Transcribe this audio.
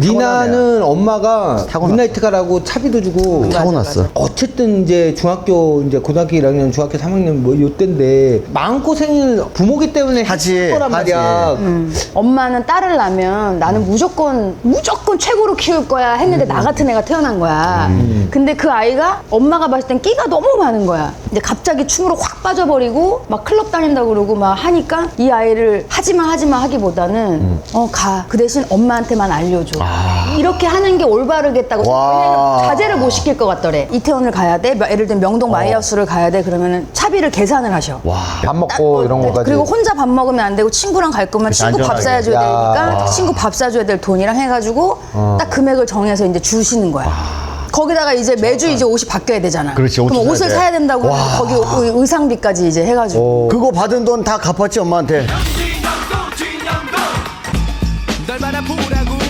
니나는 엄마가 타고났어. 문나이트 가라고 차비도 주고 타고 났어. 어쨌든 이제 중학교 이제 고등학교 1학년 중학교 3학년 뭐 요때인데 마음고생을 부모기 때문에 하지, 했을 거란 하지. 말이야 엄마는 딸을 낳으면 나는 무조건 무조건 최고로 키울 거야 했는데 나 같은 애가 태어난 거야. 근데 그 아이가 엄마가 봤을 땐 끼가 너무 많은 거야. 이제 갑자기 춤으로 확 빠져버리고 막 클럽 다닌다고 그러고 막 하니까 이 아이를 하지마 하지마 하기보다는 어 가. 그 대신 엄마한테만 알려줘. 이렇게 하는 게 올바르겠다고 와. 자제를 못 시킬 것 같더래 이태원을 가야 돼 예를 들면 명동 어. 마이하우스를 가야 돼 그러면은 차비를 계산을 하셔 와. 밥 먹고 뭐 이런 거까지. 그리고 혼자 밥 먹으면 안 되고 친구랑 갈 거면 친구 밥 안전하게. 사줘야 야. 되니까 친구 밥 사줘야 될 돈이랑 해가지고 어. 딱 금액을 정해서 이제 주시는 거야. 거기다가 이제 매주 이제 옷이 바뀌어야 되잖아. 그렇지, 옷을 럼 사야 옷을 돼. 사야 된다고 하면 거기 의상비까지 이제 해가지고 그거 받은 돈 다 갚았지 엄마한테. 널 바라보라고